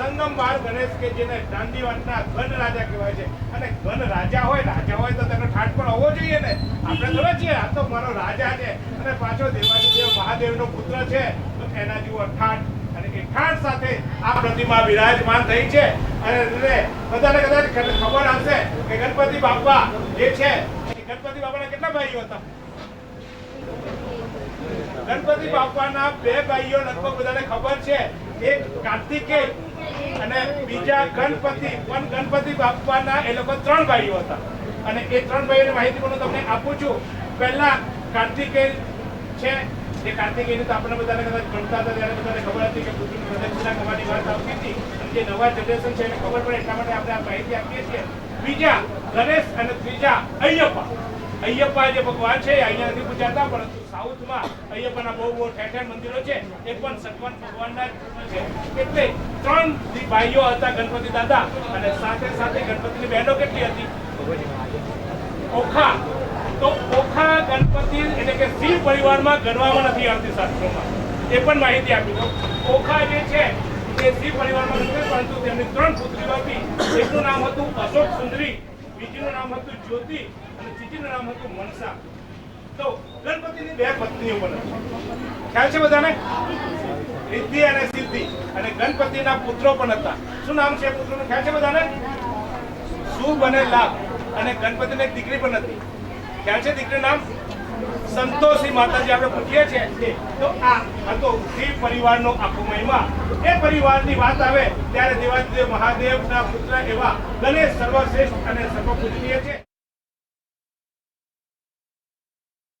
સંગમ બાર ગણેશ કે જેને દાંડીવાટના ઘન રાજા કહેવાય છે. અને ઘન રાજા હોય રાજા હોય તો તેનો ઠાટ પણ હોવો જોઈએ ને? આપણે થોડા છીએ આ તો મારો રાજા છે. અને પાછો દેવાદિદેવ મહાદેવનો પુત્ર છે, તો એના જેવો ઠાટ અને ઠાઠ સાથે આ પ્રતિમા વિરાજમાન થઈ છે. અને બધાને કદાચ ખબર હશે કે ગણપતિ બાપા જે છે ગણપતિ બાપાના કેટલા ભાઈઓ હતા? ગણપતિ બાપાના બે ભાઈઓ લગભગ બધાને ખબર છે. એક કાર્તિકેય અને બીજા ગણપતિ પણ ગણપતિ બાપાના એ લોકો ત્રણ ભાઈઓ હતા. અને એ ત્રણ ભાઈઓની માહિતી પણ હું તમને આપું છું. પહેલા કાર્તિકેય છે જે કાર્તિકેયની તો આપણે બધાને કદાચ ભણતા હતા, ત્યારે બધાને ખબર હતી કે પૃથ્વી પ્રદક્ષિણા કરવાની વાત આવતી હતી. અને જે નવા જનરેશન છે એને ખબર પડે એટલા માટે આપણે આ માહિતી આપીએ છીએ. બીજા ગણેશ અને ત્રીજા અય્યપ્પા. અય્યપ્પા જે ભગવાન છે અહીંયા નથી પૂજાતા, પરંતુ સાઉથમાં અય્યપ્પાના બહુ બહુ ઠેર મંદિરો છે. એ પણ સગવાન ભગવાનના છે. એટલે ત્રણ ભાઈઓ હતા ગણપતિ દાદા, અને સાથે સાથે ગણપતિની બહેનો કેટલી હતી? ઓખા. તો ઓખા ગણપતિ એટલે કે શિવ પરિવારમાં ગણવામાં નથી આવતી શાસ્ત્રોમાં. એ પણ માહિતી આપી દો ઓખા જે છે, એ શિવ પરિવારમાં નથી, પરંતુ તેમની ત્રણ પુત્રીઓ હતી. એકનું નામ હતું અશોક સુંદરી, બીજીનું નામ હતું જ્યોતિ અને નામ હતું મનસા. તો ગણપતિની બે પત્નીઓ પણ ખ્યાલ છે બધાને? રિદ્ધિ અને સિદ્ધિ. અને ગણપતિના પુત્રો પણ હતા. શું નામ છે પુત્રોનું? ખ્યાલ છે બધાને? શુભ અને લાભ? અને ગણપતિને એક દીકરી પણ હતી. ખ્યાલ છે દીકરીનું નામ? સંતોષી માતાજી આપણે પૂછીએ છીએ. તો આ હતો શિવ પરિવારનો આખો મહિમા. એ પરિવારની વાત આવે ત્યારે દેવાદેવ મહાદેવના પુત્ર એવા ગણેશ સર્વશ્રેષ્ઠ અને સર્વપૂજનીય છે.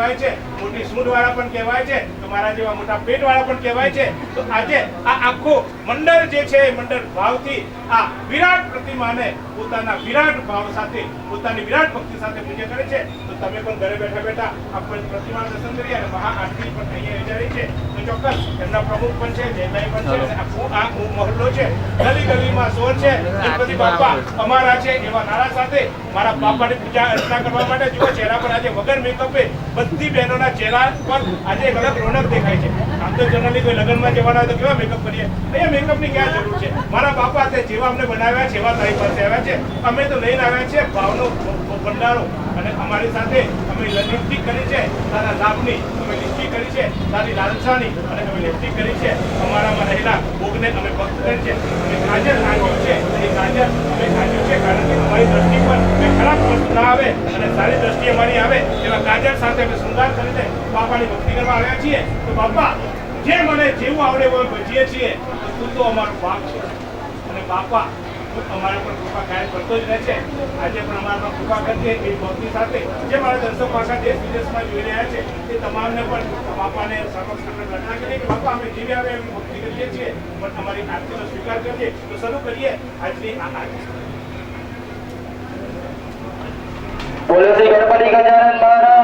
કહેવાય છે, મોટી સૂંઢ વાળા પણ કહેવાય છે, તો મારા જેવા મોટા પેટ વાળા પણ કહેવાય છે. તો આજે આ આખો મંડળ જે છે મંડળ ભાવથી આ વિરાટ પ્રતિમાને પોતાના વિરાટ ભાવ સાથે, પોતાની વિરાટ ભક્તિ સાથે પૂજા કરે છે. તો તમે પણ ઘરે બેઠા બેઠા આ પ્રતિમા દર્શન કરી અને મહાઆરતી પણ અહીંયા યોજાઈ છે. તો ચોક્કસ એમના પ્રમુખ પણ છે, જયભાઈ પણ છે આખો આ મહોલ્લો છે. ગલી ગલીમાં સોર છે. ગણપતિ બાપા અમારા છે એવા નારા સાથે મારા બાપાની પૂજા અર્ચના કરવા માટે જુઓ ચહેરા પર આજે વગર મેકઅપે બધી બહેનોના ચહેરા પર આજે એક અલગ રોનક દેખાય છે. આમ તો જનરલી કોઈ લગ્નમાં જવાના હોય તો કેવા મેકઅપ કરીએ? અહીંયા મેકઅપની ક્યાં જરૂર છે? મારા બાપા તે જેવા અમને બનાવ્યા છે એવા તારી પાસે આવ્યા છે, અમે તો લઈને આવ્યા છે ભાવનો ભંડારો. અને અમારી સાથે અમે લિપસ્ટિક કરી છે, તારા લાભની અમે લિપસ્ટિક કરી છે, તારી લાલસાની અને અમે લિપસ્ટિક કરી છે. અમારામાં રહેલા ભોગને અમે ભક્ત છે, અમે ગાજર કાઢ્યું છે એ ગાજર અમે કાઢ્યું છે. કારણ કે અમારી દ્રષ્ટિ પર ખરાબ વસ્તુ ના આવે અને સારી દ્રષ્ટિ અમારી આવે, એવા ગાજર સાથે અમે શૃંગાર કરીને બાપાની ભક્તિ કરવા આવ્યા છીએ. તો બાપા, જે મને જેવું આવડે એવું ભજીએ છીએ. તો તું અમારો બાપ છે. અને બાપા અમારા પણ અમારા કૃપા એ એ કરીએ બાપા, અમે જેવી આવે કરીએ છીએ. પણ અમારી આરતીનો સ્વીકાર કરીએ. તો શરૂ કરીએ આજની આ આરતી. ગણપતિ ગજાનન મહારાજ.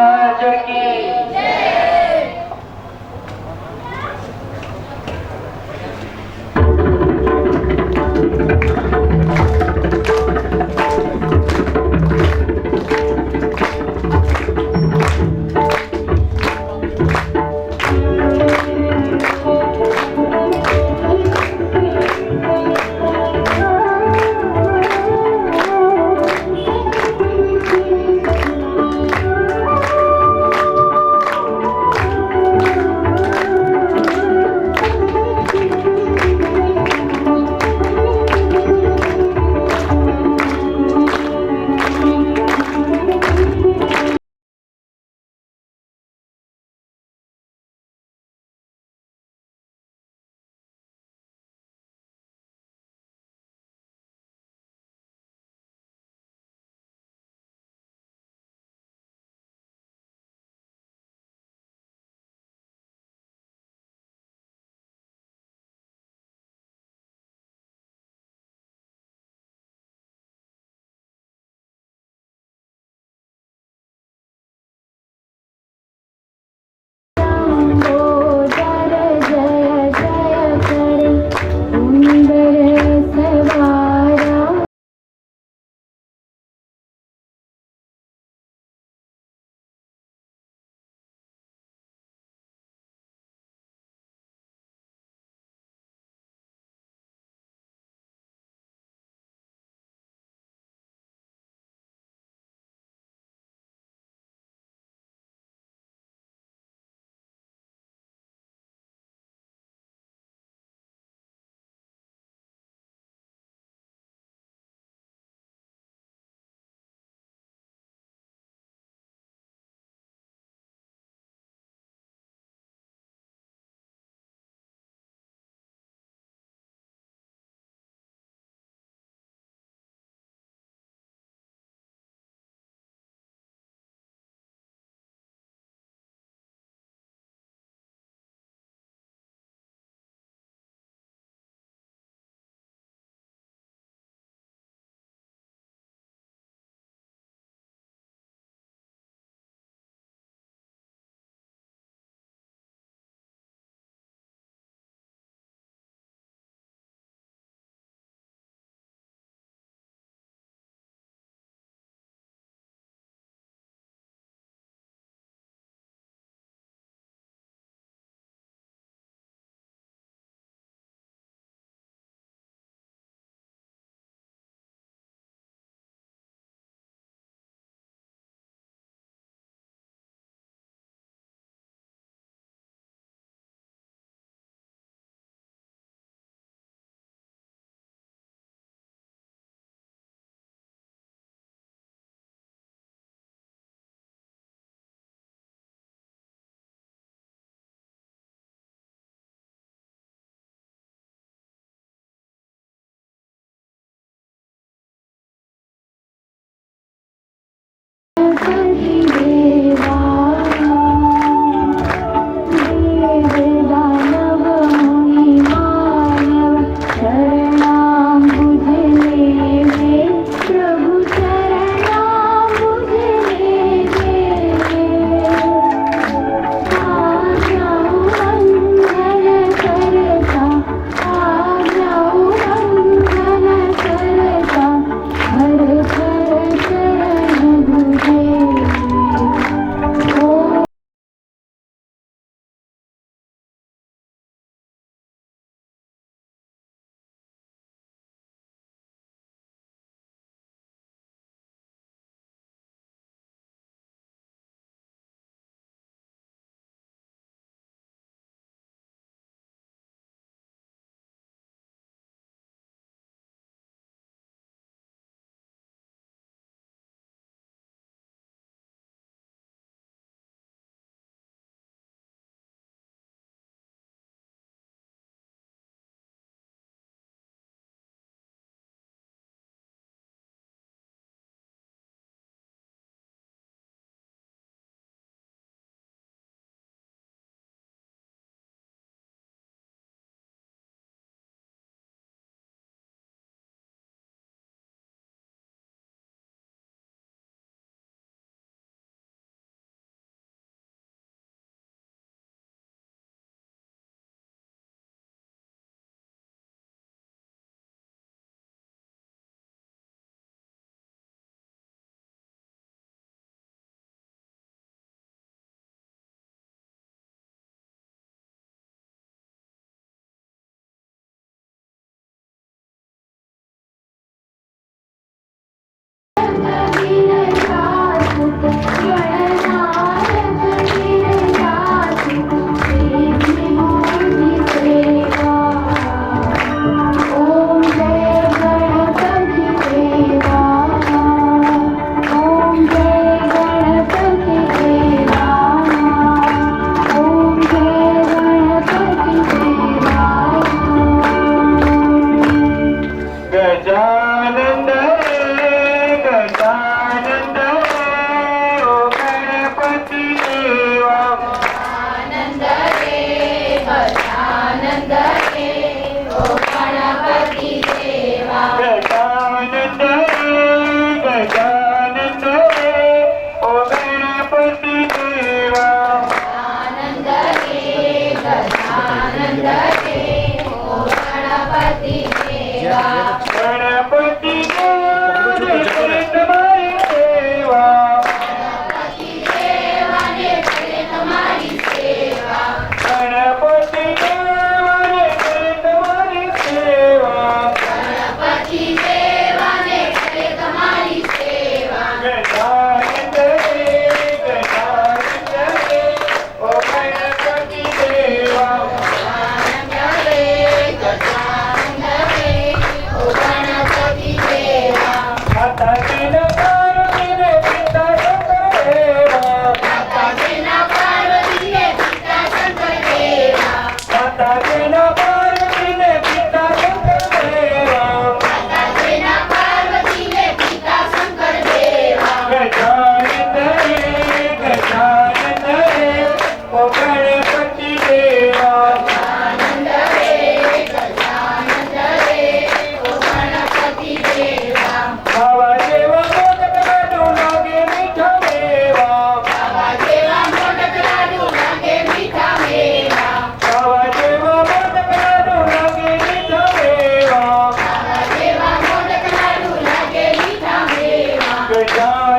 great job.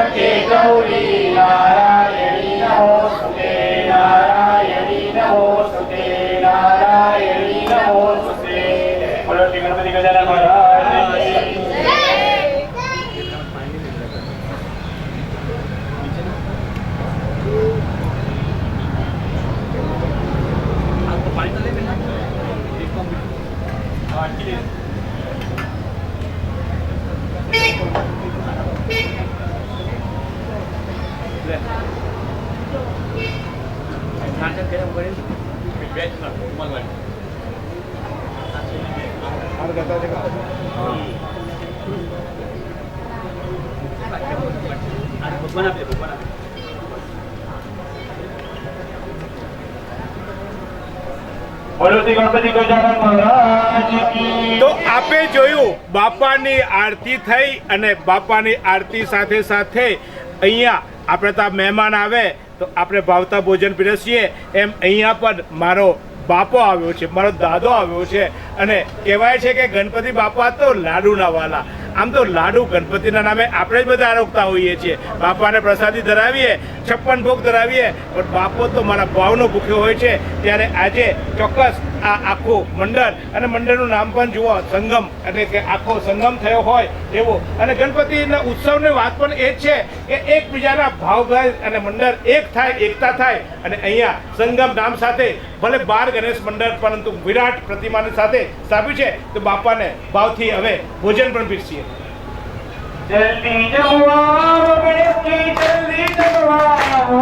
त्र्यम्बके गौरी नारायणी બોલો શ્રી ગણપતિ ગજાનન તો આપે જોયું બાપાની આરતી થઈ અને બાપાની આરતી સાથે સાથે અહીંયા આપણે તો મહેમાન આવે તો આપણે ભાવતા ભોજન પીરસીએ. એમ અહીંયા પણ મારો બાપો આવ્યો છે મારો દાદો આવ્યો છે. અને કહેવાય છે કે ગણપતિ બાપા તો લાડુના વાલા. આમ તો લાડુ ગણપતિના નામે આપણે જ બધા આરોગતા હોઈએ છીએ. બાપાને પ્રસાદી ધરાવીએ છપ્પન ભોગ ધરાવીએ, પણ બાપો તો મારા ભાવનો ભૂખ્યો હોય છે. ત્યારે આજે ચોક્કસ આ આખું મંડળ, અને મંડળનું નામ પણ જુઓ, સંગમ, એટલે કે આખો સંગમ થયો હોય એવો. અને ગણપતિના ઉત્સવની વાત પણ એ જ છે કે એકબીજાના ભાવ અને મંડળ એક થાય, એકતા થાય. અને અહીંયા સંગમ નામ સાથે, ભલે બાર ગણેશ મંડળ, પરંતુ વિરાટ પ્રતિમાની સાથે સ્થાપ્યું છે. તો બાપાને ભાવથી હવે ભોજન પણ પીરસીએ. જલ્દી જમવા ગણેશજી જલ્દી જમવા આવો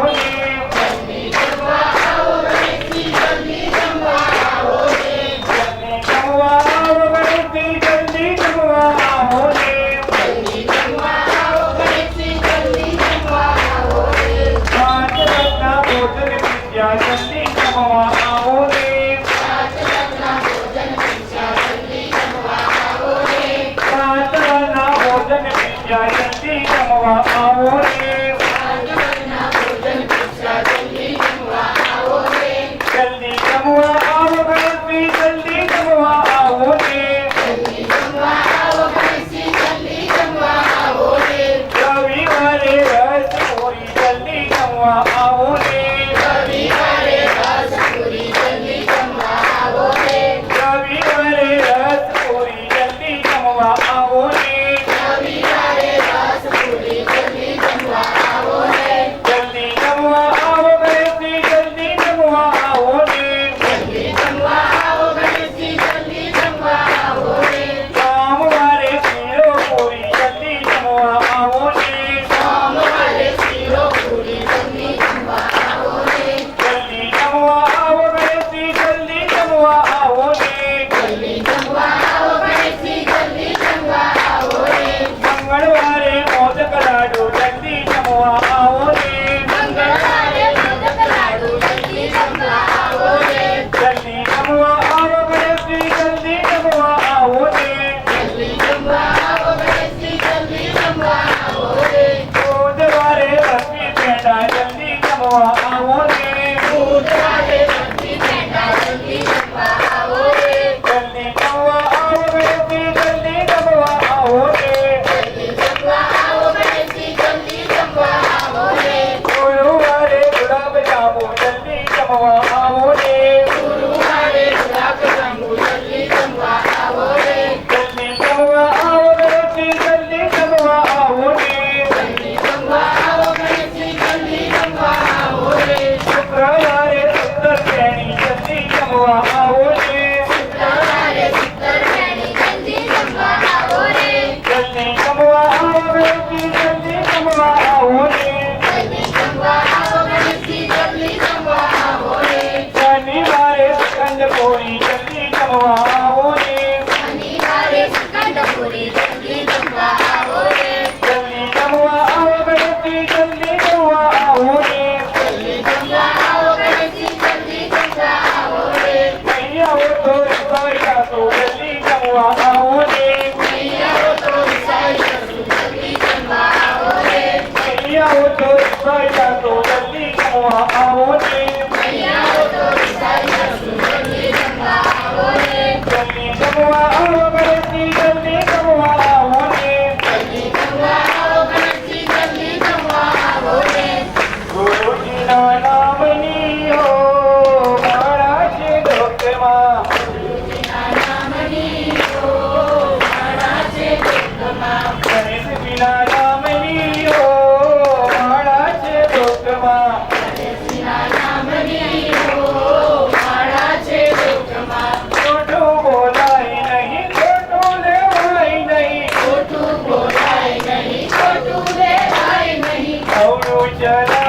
Trời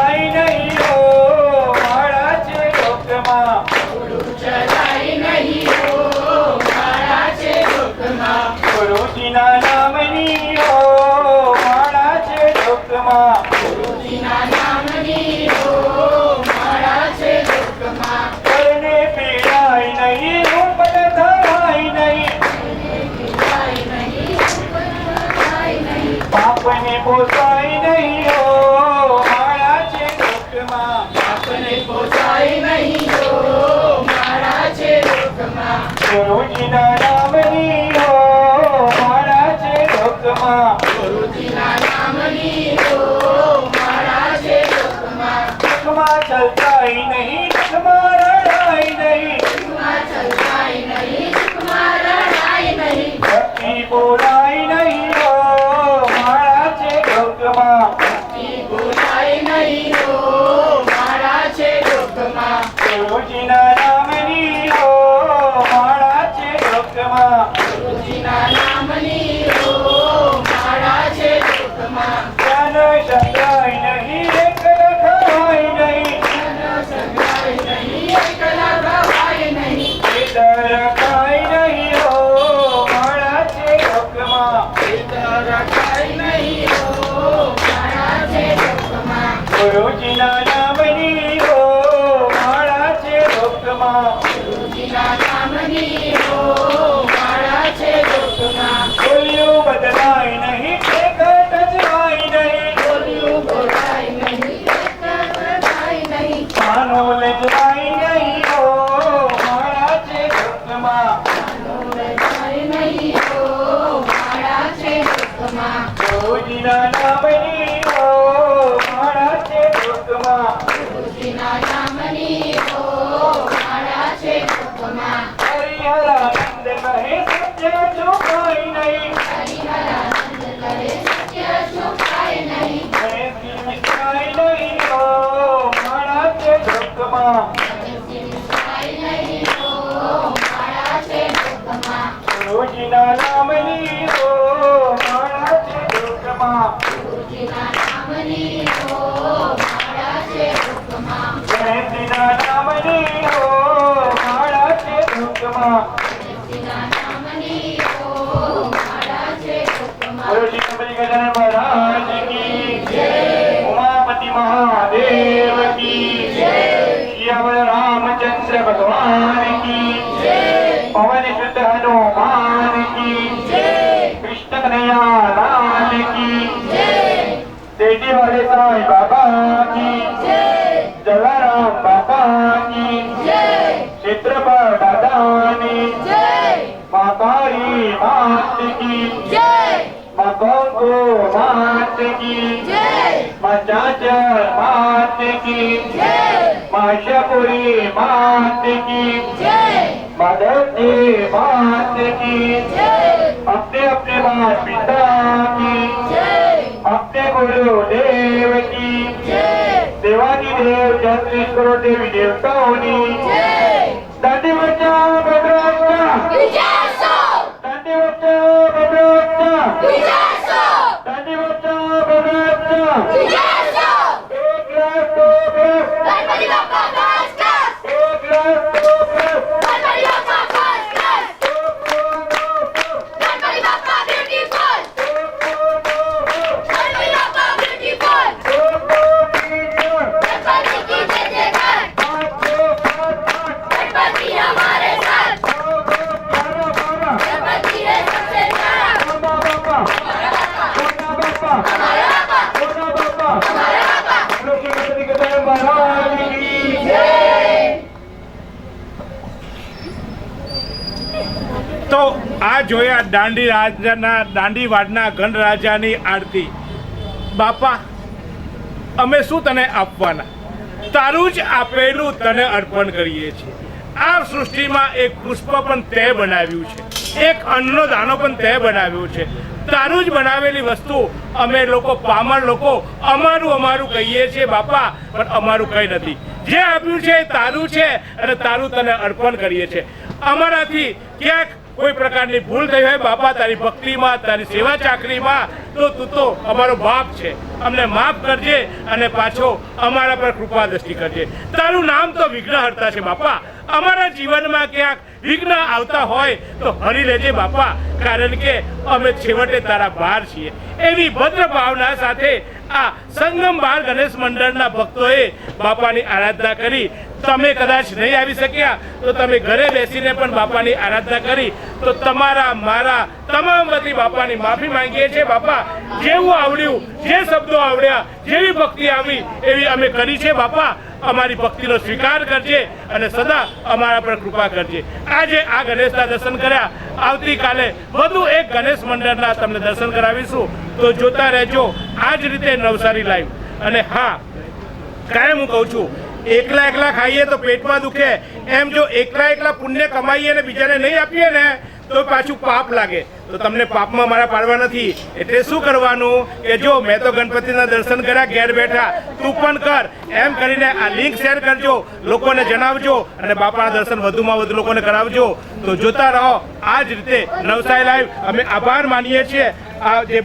દુઃખમાં ચલતાય નહીં દુઃખમાં રડાય નહીં. ભક્તિ બોલાય નહીં હો માળા દુઃખમાં બોલ્યું मातारी मात की मकोंको मात की मचाचर मात की माशापुरी मात की माधवजी मात की अपने अपने माता पिता की अपने गुरुदेव की देवानी देव चंद्रेश करो देवी देवताओनी दादी દાંડી રાજાના, દાંડી વાડના ગણ રાજાની આરતી. બાપા, અમે શું તને આપવાના? તારું જ આપેલું તને અર્પણ કરીએ છીએ. આ સૃષ્ટિમાં એક પુષ્પ પણ તે બનાવ્યું છે. એક અન્નનો દાનો પણ તે બનાવ્યો છે. તારું જ બનાવેલી વસ્તુ અમે લોકો પામર લોકો, અમારું અમારું કહીએ છીએ, બાપા, પણ અમારું કંઈ નથી. જે આપ્યું છે એ તારું છે અને તારું તને અર્પણ કરીએ છીએ. અમારાથી ક્યાંક કોઈ પ્રકારની ભૂલ થઈ હોય, બાપા તારી ભક્તિમાં, તારી સેવા ચાકરીમાં, તો તું તો અમારો બાપ છે. અમને માફ કરજે અને પાછો અમારા પર કૃપા દ્રષ્ટિ કરજે. તારું નામ તો વિઘ્નહર્તા છે, બાપા. અમારા જીવનમાં ક્યાંક વિઘ્ન આવતા હોય, તો હરી લેજે, બાપા. કારણ કે અમે છેવટે તારા બહાર છીએ. એવી ભદ્ર ભાવના સાથે આ સંગમ બાર ગણેશ મંડળના ભક્તોએ બાપાની આરાધના કરી તમે કદાચ નહીં આવી શક્યા, તો તમે ઘરે બેસીને પણ બાપાની આરાધના કરી. તો તમારા, મારા તમામ વતી બાપાની માફી માંગીએ છીએ. બાપા, જેવું આવડ્યું, જે શબ્દો આવડ્યા, જેવી ભક્તિ આવી, એવી અમે કરી છે. બાપા, અમારી ભક્તિનો સ્વીકાર કરજે અને સદા અમારા પર કૃપા કરજે. આજે આ ગણેશના દર્શન કર્યા. આવતીકાલે વધુ એક ગણેશ મંડળના તમને દર્શન કરાવીશું. તો જોતા રહેજો. આ જ રીતે નવસારી લાઈવ અને હા, કાયમ હું કહું છું એકલા એકલા ખાઈએ તો પેટમાં દુખે. એમ જો એકલા એકલા પુણ્ય કમાઈએ ને બીજાને નહીં આપીએ ને, તો પાછું પાપ લાગે. તો તમને પાપમાં મારા પાડવા નથી. એટલે શું કરવાનું કે જો મેં તો ગણપતિના દર્શન કર્યા, ઘેર બેઠા. તું પણ કર. એમ કરીને આ લિંક શેર કરજો, લોકોને જણાવજો અને બાપાના દર્શન વધુમાં વધુ લોકોને કરાવજો. તો જોતા રહો. આ જ રીતે નવસાઈ લાઈવ અમે આભાર માનીએ છીએ. આ જે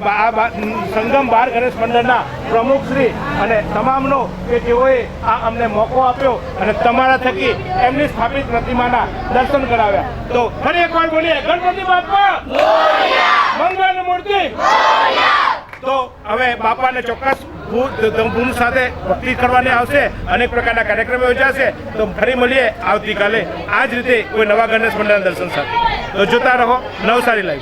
સંગમ બાર ગણેશ મંડળના પ્રમુખ શ્રી અને તમામનો કે જેઓએ આ અમને મોકો આપ્યો અને તમારા થકી એમની સ્થાપિત પ્રતિમાના દર્શન કરાવ્યા. તો ફરી એકવાર બોલીએ, ગણપતિ બાપા! મંગળ મૂર્તિ! તો હવે બાપાને ચોક્કસ ભૂ- ધૂમ સાથે ભક્તિ કરવાની આવશે, અનેક પ્રકારના કાર્યક્રમો યોજાશે. તો ફરી મળીએ આવતીકાલે. આ જ રીતે કોઈ નવા ગણેશ મંડળના દર્શન સાથે. તો જોતા રહો, નવસારી લાઈવ.